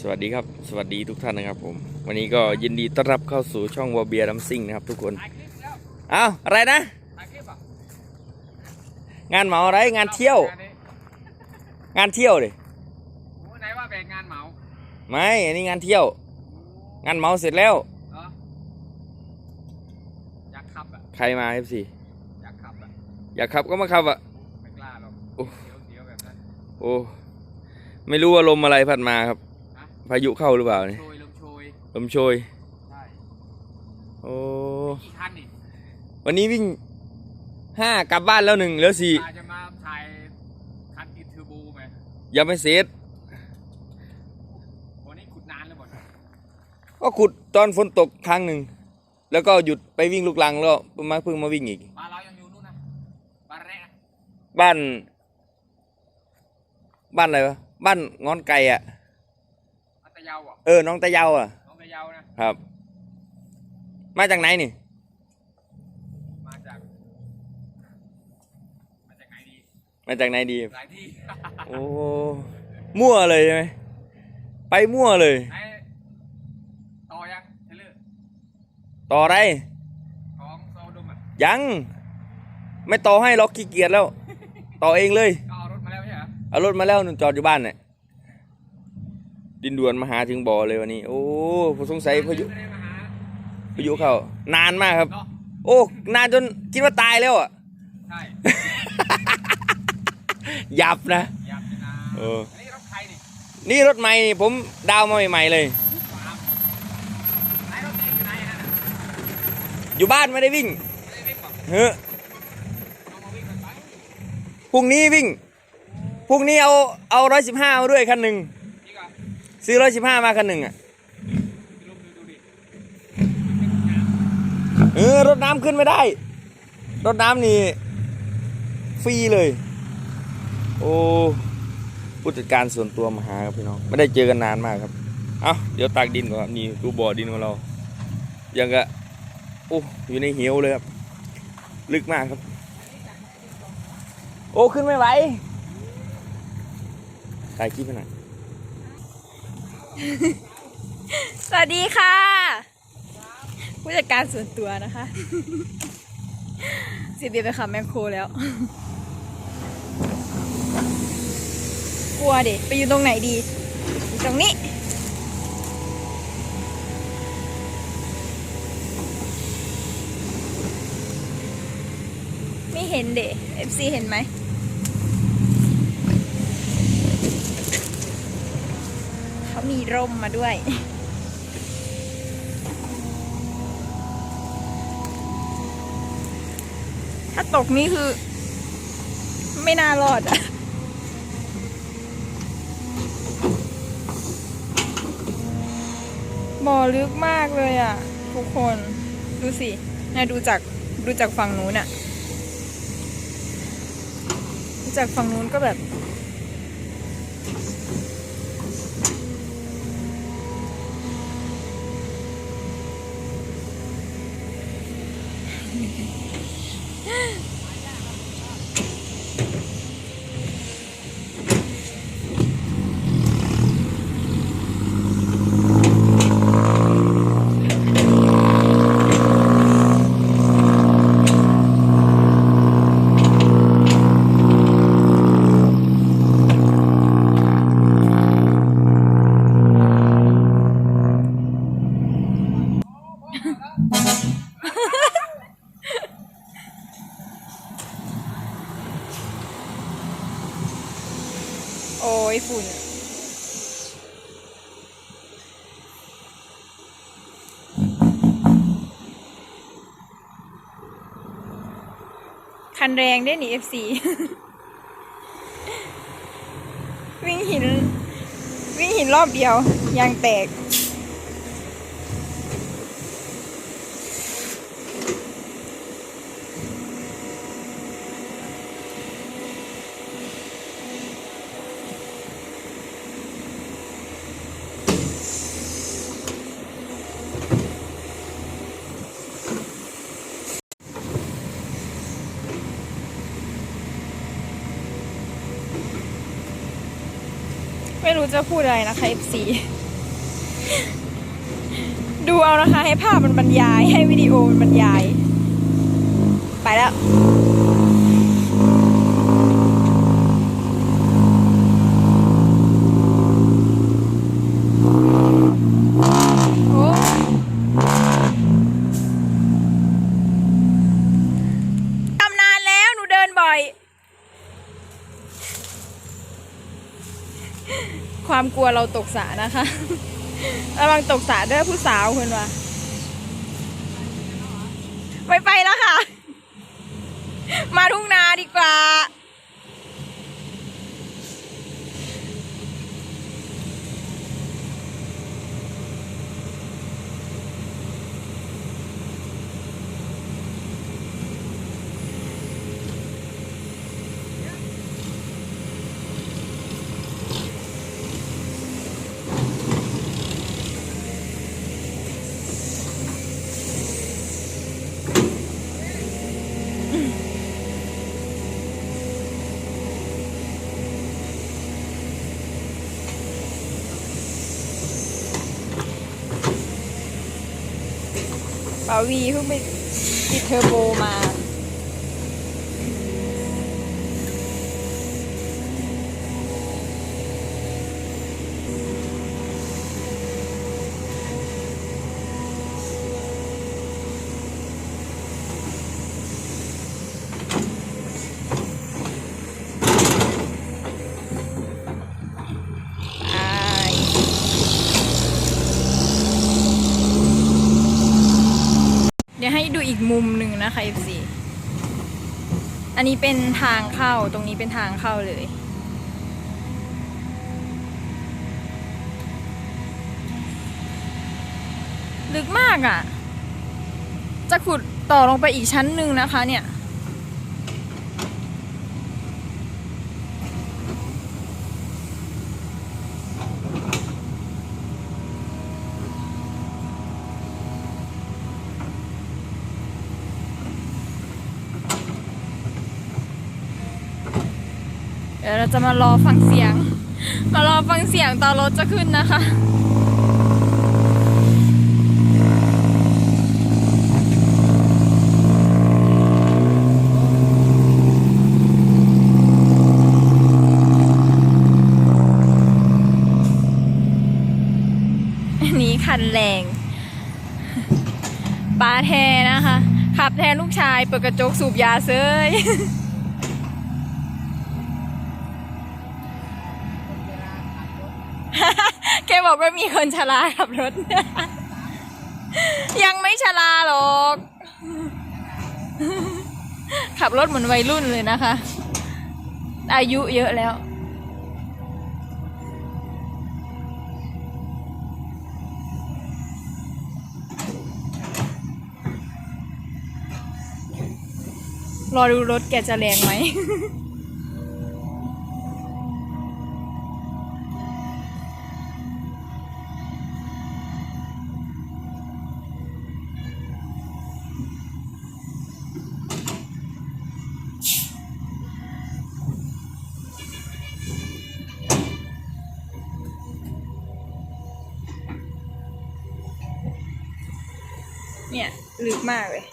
สวัสดีครับ สวัสดีทุกท่านนะครับผม วันนี้ก็ยินดีต้อนรับเข้าสู่ช่องวอเบียร์ดัมซิงนะครับทุกคนถ่ายคลิปแล้วอ้าวอะไรนะถ่ายคลิปอะงานเหมาอะไรงานเที่ยว งานนี้งานเที่ยวเลยโอ้ไหนว่าแบ่งงานเหมา ไม่อันนี้งานเที่ยว งานเหมาเสร็จแล้วเหรออยากขับอะใครมาเอฟซีอยากขับอะอยากขับก็มาขับอะไม่กล้าหรอกโอ้เสียวเสียวๆแบบนั้นโอ้ไม่รู้ว่าลมอะไรพัดมาครับฮะ พายุเข้าหรือเปล่าเนี่ยโชยลมโชยลมโชยใช่โอ้กี่คันนี่วันนี้วิ่งห้ากลับบ้านแล้วหนึ่งเหลือสี่อาจจะมาถ่ายคันติดเทอร์โบไหมยังไม่เสร็จวันนี้ขุดนานเลยหมดก็ขุดตอนฝนตกครั้งหนึ่งแล้วก็หยุดไปวิ่งลูกลังแล้วมาเพิ่งมาวิ่งอีกบ้านเรายังอยู่นู่นนะบ้านแรกนะบ้าน บ้านอะไรวะบ้านงอนไก่อะอัต ยาวอะเออน้องตะเยาอะน้องตะยาวนะครับ มาจากไหนนี่ มาจากมาจากไหนดีมาจากไหนดีหลายที่ โอ้มั่วเลยใช่ไหมไปมั่วเลย ไหนต่อยังเทเลอร์ต่ออะไรของโซดมอะยัง ไม่ต่อให้หรอกขี้เกียจแล้ว ต่อเองเลย ก็เอารถมาแล้วใช่เหรอเอารถมาแล้วนุ่นจอดอยู่บ้านเนี่ย ดินด่วนมาหาถึงบ่อเลยวันนี้ โอ้ผมสงสัยพายุไม่ได้มาหาพายุเข้านานมากครับเนาะโอ้นานจนคิดว่าตายแล้วอะใช่ยับนะอยากจะนะเอออันนี้รถใครนี่นี่รถใหม่นี่ผมดาวน์มาใหม่ๆเลยฟาร์มไหนรถเองอยู่ไหนฮะน่ะอยู่บ้านไม่ได้วิ่งไม่ได้วิ่งบอกเฮ้อเอามาวิ่งกันไปพรุ่งนี้วิ่งพรุ่งนี้เอาเอาร้อยสิบห้ามาด้วยคันหนึ่งนี่ก็ ซื้อร้อยสิบห้ามาคันหนึ่งอะเออรถน้ำขึ้นไม่ได้ รถน้ำนี่ฟรีเลย โอ้ผู้จัดการส่วนตัวมาหาครับพี่น้องไม่ได้เจอกันนานมากครับ เอาเดี๋ยวตากดินก่อนครับนี่ดูบ่อดินของเรา ยังกะโอ้อยู่ในเหวเลยครับ ลึกมากครับ โอ้ขึ้นไม่ไหวถ่ายคลิปหน่อย สวัสดีค่ะ ผู้จัดการส่วนตัวนะคะเสียเบียร์ไปขับแมคโครแล้ว กลัวเด็ไปอยู่ตรงไหนดีอยู่ตรงนี้ไม่เห็นเด็เอฟซีเห็นไหม เขา มีร่มมาด้วย ถ้าตกนี่คือ ไม่น่ารอดอะบ่อลึกมากเลยอะทุกคนดูสินะดูจากดูจากฝั่งนู้นอะดูจากฝั่งนู้นก็แบบ อ้ยฝุ่น คันแรงได้หนีเอฟซีวิ่งหิน วิ่งหินรอบเดียวยางแตก ไม่รู้จะพูดอะไรนะคะ FC ดูเอานะคะ ให้ภาพมันบรรยาย ให้วิดีโอมันบรรยาย ไปแล้ว โอ้ทำนานแล้วหนูเดินบ่อย ความกลัวเราตกสะนะคะ ระวังตกสะเด้อผู้สาวเพื่อนวะไม่ไปแล้วค่ะ มาทุ่งนาดีกว่า ปาวีเพิ่งไปติดเทอร์โบมาี๋ยวให้ดูอีกมุมหนึ่งนะคะ F4 อันนี้เป็นทางเข้าตรงนี้เป็นทางเข้าเลย ลึกมากอะ่ะ จะขุดต่อลงไปอีกชั้นหนึ่งนะคะเนี่ย ดี๋ยวเราจะมารอฟังเสียง มารอฟังเสียงตอนรถจะขึ้นนะคะนนี้คันแรงปาแทนะคะ ขับแทนลูกชาย เปิดกระจกสูบยาเซย บว่ามีคนชราขับรถ ยังไม่ชราหรอก ขับรถเหมือนวัยรุ่นเลยนะคะ อายุเยอะแล้ว รอดูรถแกจะแรงไหม เนี่ยลึกมากเลย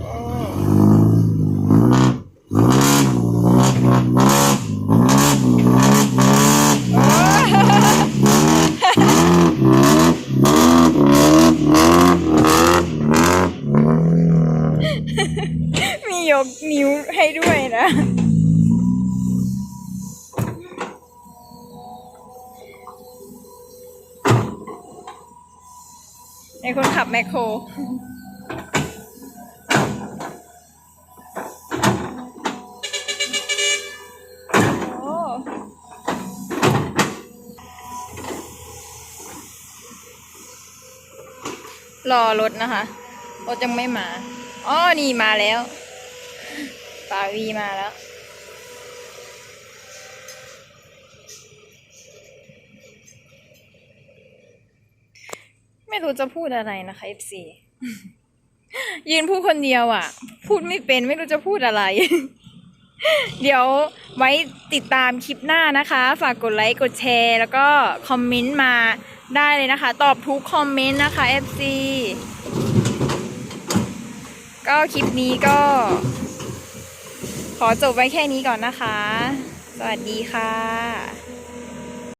โอ้มียกนิ้วให้ด้วยนะ ในคนขับแมคโคร โอ้รอรถนะคะ รถยังไม่มา อ๋อ นี่มาแล้วปาวีมาแล้ว ไม่รู้จะพูดอะไรนะคะ FC ยืนพูดคนเดียวอะ พูดไม่เป็นไม่รู้จะพูดอะไร เดี๋ยวไว้ติดตามคลิปหน้านะคะ ฝากกดไลค์กดแชร์ แล้วก็คอมเมนต์มาได้เลยนะคะ ตอบทุกคอมเมนต์นะคะ FC ก็คลิปนี้ก็ ขอจบไว้แค่นี้ก่อนนะคะ สวัสดีค่ะ